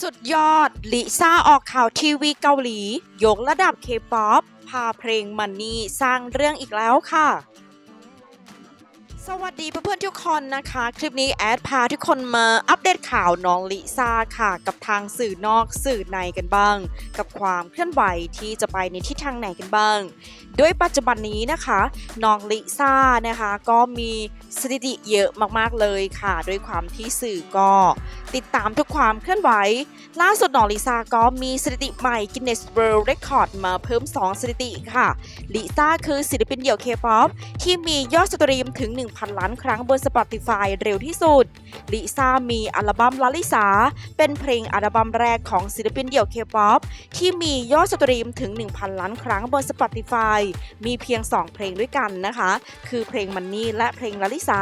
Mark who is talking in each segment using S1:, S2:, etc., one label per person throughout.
S1: สุดยอด ลิซ่าออกข่าวทีวีเกาหลี ยกระดับเคป๊อปพาเพลงมันนี่สร้างเรื่องอีกแล้วค่ะ สวัสดีเพื่อนๆทุกคนนะคะ คลิปนี้แอดพาทุกคนมาอัปเดตข่าวน้องลิซ่าค่ะ กับทางสื่อนอกสื่อในกันบ้าง กับความเคลื่อนไหวที่จะไปในทิศทางไหนกันบ้างโดยปัจจุบันนี้นะคะน้องลิซ่านะคะก็มีสถิติเยอะมากๆเลยค่ะด้วยความที่สื่อก็ติดตามทุกความเคลื่อนไหว ล่าสุดน้องลิซ่าก็มีสถิติใหม่ Guinness World Record มาเพิ่ม 2 สถิติค่ะลิซ่าคือศิลปินเดี่ยวเคป๊อปที่มียอดสตรีมถึง1,000 ล้านครั้งบน Spotify เร็วที่สุด ลิซ่ามีอัลบั้มลาลิสา เป็นเพลงอัลบั้มแรกของศิลปินเดี่ยวเคป๊อปที่มียอดสตรีมถึง 1,000 ล้านครั้งบน Spotify มีเพียง 2 เพลงด้วยกันนะคะ คือเพลงมันนี่และเพลงลาลิสา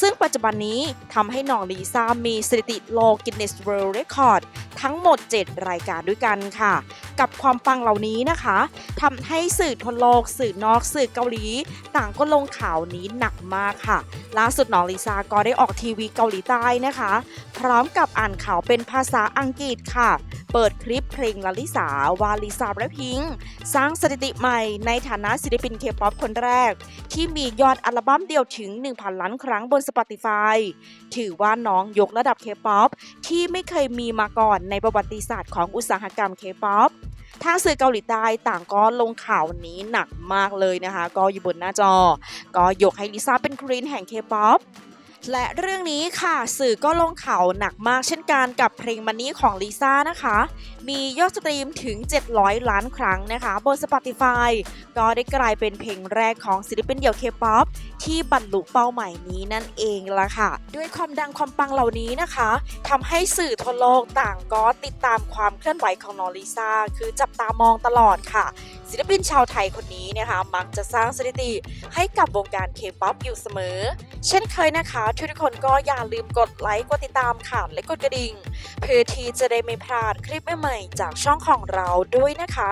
S1: ซึ่งปัจจุบันนี้ทำให้น้องลิซ่ามีสถิติโลกินเนสเวิลด์เรคคอร์ดทั้งหมด 7 รายการด้วยกันค่ะ กับความปังเหล่านี้นะคะทำให้สื่อทั่วโลก สื่อนอกสื่อเกาหลี ต่างก็ลงข่าวนี้หนักมากค่ะ ล่าสุดน้องลิซ่าก็ได้ออกทีวีเกาหลีใต้นะคะ พร้อมกับอ่านข่าวเป็นภาษาอังกฤษค่ะ เปิดคลิปเพลงลาลิสาวาลิซาแรปพิงค์สร้างสถิติใหม่ในฐานะศิลปินเคป๊อปคนแรก ที่มียอดอัลบั้มเดียวถึง 1,000 ล้านครั้งบน Spotify ถือว่าน้องยกระดับเคป๊อปที่ไม่เคยมีมาก่อนในประวัติศาสตร์ของอุตสาหกรรมเคป๊อป ทางสื่อเกาหลีใต้ต่างก็ลงข่าวนี้หนักมากเลยนะคะ ก็อยู่บนหน้าจอ ก็ยกให้ลิซ่าเป็นครีนแห่งเคป๊อป และเรื่องนี้ค่ะสื่อก็ลงข่าวหนักมากเช่นกันกับเพลงมันนี้ของลิซ่านะคะ มียอดสตรีมถึง 700 ล้านครั้งนะคะ บน Spotify ก็ได้กลายเป็นเพลงแรกของศิลปินเดี่ยวเคป๊อปที่บรรลุเป้าหมายนี้นั่นเองละค่ะ ด้วยความดังความปังเหล่านี้นะคะทำให้สื่อทั่วโลกต่างก็ติดตามความเคลื่อนไหวของน้องลิซ่าคือจับตามองตลอดค่ะ ศิลปินชาวไทยคนนี้นะคะ มักจะสร้างสถิติให้กับวงการเคป๊อปอยู่เสมอ เช่นเคยนะคะทุกคนก็อย่าลืมกดไลค์กดติดตามค่ะและกดกระดิ่ง เพื่อที่จะได้ไม่พลาดคลิปใหม่ๆจากช่องของเราด้วยนะคะ